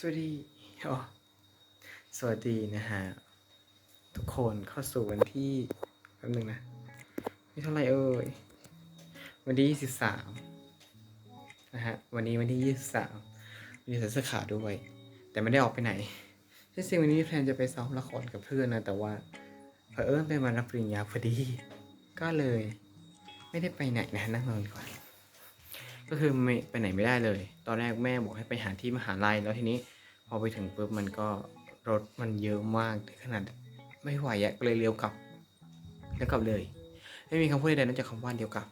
สวัสดีอ๋อสวัสดีนะฮะ ทุกคนเข้าสู่วันที่แป๊บนึงนะนี่เท่าไรเอ่ย วันที่ยี่สิบสามนะฮะ วันนี้วันที่ยี่สิบสามมีใส่เสื้อขาวด้วย แต่ไม่ได้ออกไปไหนที่จริงวันนี้แพลนจะไปซ้อมละครกับเพื่อนนะ แต่ว่าเผอิญเป็นวันรับปริญญาพอดี ก็เลย ไม่ได้ไปไหนนะนั่งนอนกว่า ก็คือไม่ไปไหนไม่ได้เลย ตอนแรกแม่บอกให้ไปหาที่มหาลัยแล้วทีนี้พอไปถึงปุ๊บมันก็รถมันเยอะมากถึงขนาดไม่ไหวอะก็เลยเลี้ยวกลับเลี้ยวกลับเลย ไม่มีคำพูดใดๆนอกจากคำว่าเลี้ยวกลับ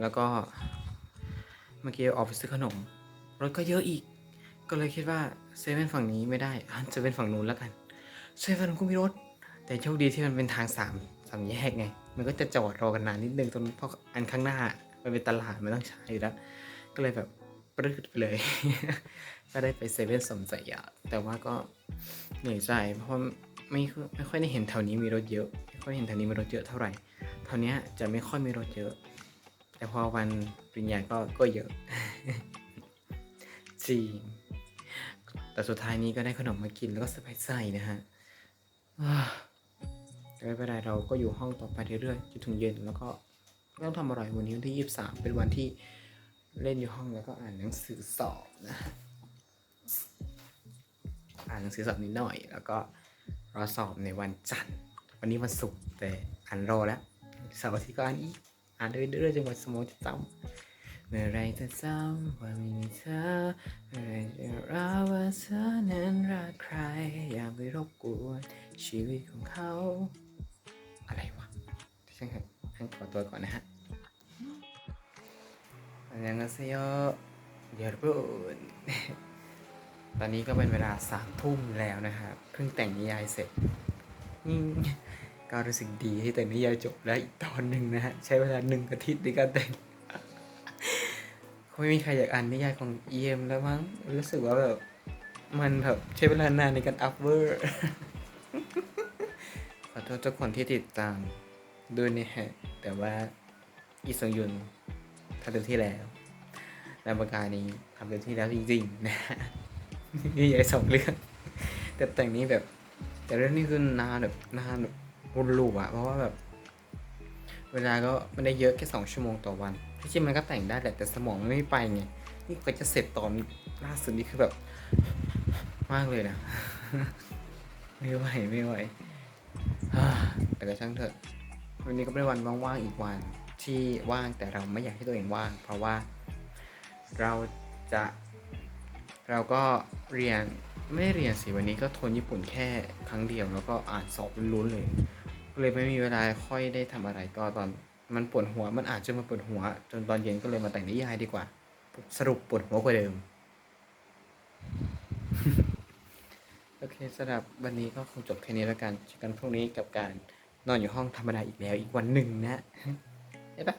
แล้วก็เมื่อกี้ออกไปซื้อขนม รถก็เยอะอีก ก็เลยคิดว่าเซเว่นฝั่งนี้ไม่ได้อะเซเว่นฝั่งนู้นแล้วกันเซเว่นก็มีรถ แต่โชคดีที่มันเป็นทางสามสามแยกไง มันก็จะจอดรอกันนานนิดนึงตรงเพราะอันข้างหน้า มันเป็นตลาดมันต้องใช้อยู่แล้ว ก็เลยแบบปรืดไปเลย ก็ได้ไปเซเว่นสมใจอยากแต่ว่าก็เหนื่อยใจ เพราะไม่ค่อยไม่ค่อยได้เห็นแถวนี้มีรถเยอะ ไม่ค่อยเห็นแถวนี้มีรถเยอะเท่าไหร่แถวนี้จะไม่ค่อยมีรถเยอะ แต่พอวันปริญญาก็ก็เยอะจริงแต่สุดท้ายนี้ก็ได้ขนมมากินแล้วก็สบายใจนะฮะอ่าแต่ไม่เป็นไรเราก็อยู่ห้องต่อไปเรื่อยๆจนถึงเย็นแล้วก็ ต้องทำอะไรวันนี้วันที่ยี่สามเป็นวันที่เล่นอยู่ห้องแล้วก็อ่านหนังสือสอบนะ อ่านหนังสือสอบนิดหน่อย แล้วก็รอสอบในวันจันทร์ วันนี้วันศุกร์แต่อ่านรอแล้วเสาร์อาทิตย์ก็อ่านอีก อ่านเรื่อยๆจนกว่าสมองจะจำเมื่อไรจะจำว่าไม่มีเธอเมื่อไรจะรู้ว่าเธอนั้นรักใคร อย่าไปรบกวนชีวิตของเขา อะไรวะช่างเถอะท่านขอตัวก่อนนะฮะอันยังเซโยเดี๋ยวพูดตอนนี้ก็เป็นเวลาสามทุ่มแล้วนะครับเพิ่งแต่งนิยายเสร็จก็รู้สึกดีที่แต่งนิยายจบแล้วอีกตอนหนึ่งนะฮะใช้เวลาหนึ่งอาทิตย์ในการแต่งคงไม่มีใครอยากอ่านนิยายของเอ็มแล้วมั้งรู้สึกว่าแบบมันแบบใช้เวลานานในการอัพเวอร์ขอโทษทุกคนที่ติดตามด้วยนะฮะ แต่ว่าอีซงยุนทำเต็มที่แล้วในประการนี้ทำเต็มที่แล้วจริงๆนะฮะนี่ใหญ่สองเรื่องแต่แต่งนี้แบบ แต่เรื่องนี้คือนานแบบนานแบบวนลูปอะเพราะว่าแบบ เวลาก็ไม่ได้เยอะแค่สองชั่วโมงต่อวันที่จริงมันก็แต่งได้แหละแต่สมองมันไม่ไปไงนี่ก็จะเสร็จตอนล่าสุดนี่คือแบบ มากเลยนะ ไม่ไหวไม่ไหวแต่ก็ช่างเถอะ วันนี้ก็เป็นวันว่างๆอีกวันที่ว่างแต่เราไม่อยากให้ตัวเองว่าง เพราะว่าเราจะ เราก็เรียนไม่ได้เรียนสิวันนี้ก็ทนญี่ปุ่นแค่ครั้งเดียว แล้วก็อ่านสอบลุ้นเลยเลยไม่มีเวลาค่อยได้ทำอะไรก็ตอนมันปวดหัวมันอาจจะมาปวดหัว จนตอนเย็นก็เลยมาแต่งนิยายดีกว่า สรุปปวดหัวกว่าเดิมโอเคสำหรับวันนี้ก็คงจบแค่นี้แล้วกันเจอกันพรุ่งนี้กับการ นอนอยู่ห้องธรรมดาอีกแล้วอีกวันหนึ่งนะเห็นปะ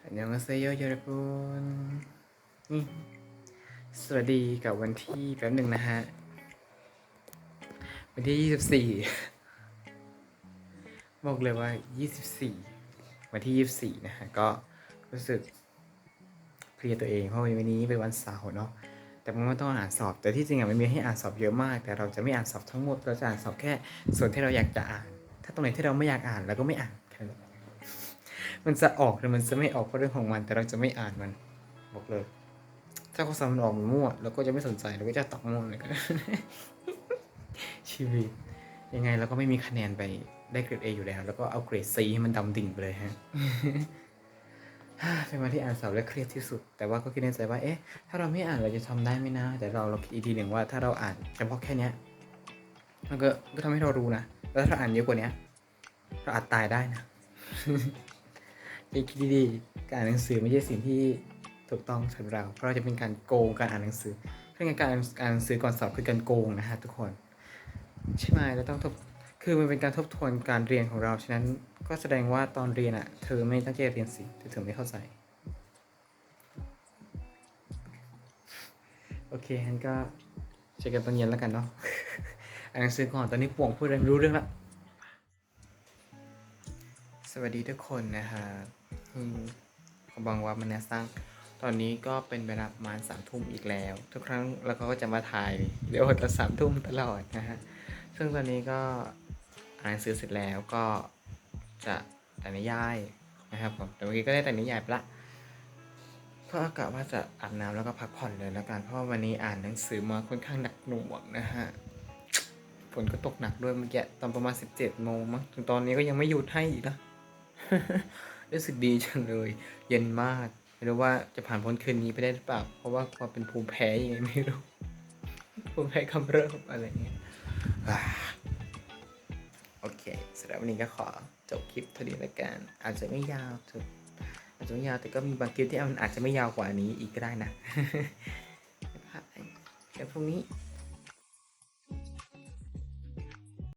อันยองเซโยโยรปุนนี่สวัสดีกับวันที่แป๊บหนึ่งนะฮะ วันที่ยี่สิบสี่บอกเลยว่ายี่สิบสี่วันที่ยี่สิบสี่นะฮะ ก็รู้สึกเพลียตัวเองเพราะวันนี้เป็นวันเสาร์เนาะ แต่มันไม่ต้องอ่านสอบ แต่ที่จริงอะมันมีให้อ่านสอบเยอะมาก แต่เราจะไม่อ่านสอบทั้งหมด เราจะอ่านสอบแค่ส่วนที่เราอยากจะอ่าน ถ้าตรงไหนที่เราไม่อยากอ่านเราก็ไม่อ่านแค่นั้นมันจะออกหรือมันจะไม่ออกก็เรื่องของมัน แต่เราจะไม่อ่านมันบอกเลย ถ้าข้อสอบมันออกมามั่วเราก็จะไม่สนใจเราก็จะตอบมั่วเลยก็ชีวิต ยังไงเราก็ไม่มีคะแนนไปได้เกรด A อยู่แล้ว แล้วก็เอาเกรด C ให้มันดำดิ่งไปเลยฮะ เป็นวันที่อ่านสอบและเครียดที่สุด แต่ว่าก็คิดในใจว่า เอ๊ะ ถ้าเราไม่อ่านเราจะทำได้ไหมนะ แต่เราเราคิดอีกทีหนึ่งว่าถ้าเราอ่านเฉพาะแค่เนี้ยมันก็ก็ทำให้เรารู้นะ แล้วถ้าเราอ่านเยอะกว่าเนี้ยเราอาจตายได้นะคิดดีๆการอ่านหนังสือไม่ใช่สิ่งที่ถูกต้องสำหรับเรา เพราะเราจะเป็นการโกงการอ่านหนังสือเรื่องการอ่านหนังสือก่อนสอบคือการโกงนะฮะทุกคน ใช่ไหมเราต้องทบ คือมันเป็นการทบทวนการเรียนของเรา ฉะนั้นก็แสดงว่าตอนเรียนอะ่ะ เธอไม่ตั้งใจเรียนสิเธอไม่เข้าใจ โอเคงั้นก็เจอกันตอนเย็นแล้วกันเนาะอ่านหนังสือก่อนตอนนี้ป่วงพูดอะไรรู้เรื่องละสวัสดีทุกคนนะฮะคือผมบังว่ามันนะสร้าง ตอนนี้ก็เป็นเวลาประมาณสามทุ่มอีกแล้ว ทุกครั้งเราก็จะมาถ่ายเดี๋ยวจะสามทุ่มตลอดนะฮะ ซึ่งตอนนี้ก็ อ่านหนังสือเสร็จแล้วก็จะแต่งนิยายนะครับผมแต่เมื่อกี้ก็ได้แต่งนิยายไปละก็กะว่าจะอาบน้ำแล้วก็พักผ่อนเลยแล้วกันเพราะว่าวันนี้อ่านหนังสือมาค่อนข้างหนักหน่วงนะฮะฝนก็ตกหนักด้วยเมื่อกี้ตอนประมาณสิบเจ็ดโมงมั้งถึงตอนนี้ก็ยังไม่หยุดให้อีกนะรู้สึกดีจังเลย เย็นมากไม่รู้ว่าจะผ่านพ้นคืนนี้ไปได้หรือเปล่าเพราะว่าความเป็นภูมิแพ้ยังไงไม่รู้ภูมิแพ้กำเริบอะไรเงี้ย โอเคสำหรับวันนี้ก็ขอจบคลิปเท่านี้แล้วกัน อาจจะไม่ยาวถึงอาจจะไม่ยาวแต่ก็มีบางคลิปที่มันอาจจะไม่ยาวกว่านี้อีกก็ได้นะบ๊ายบายเดี๋ยวพรุ่งนี้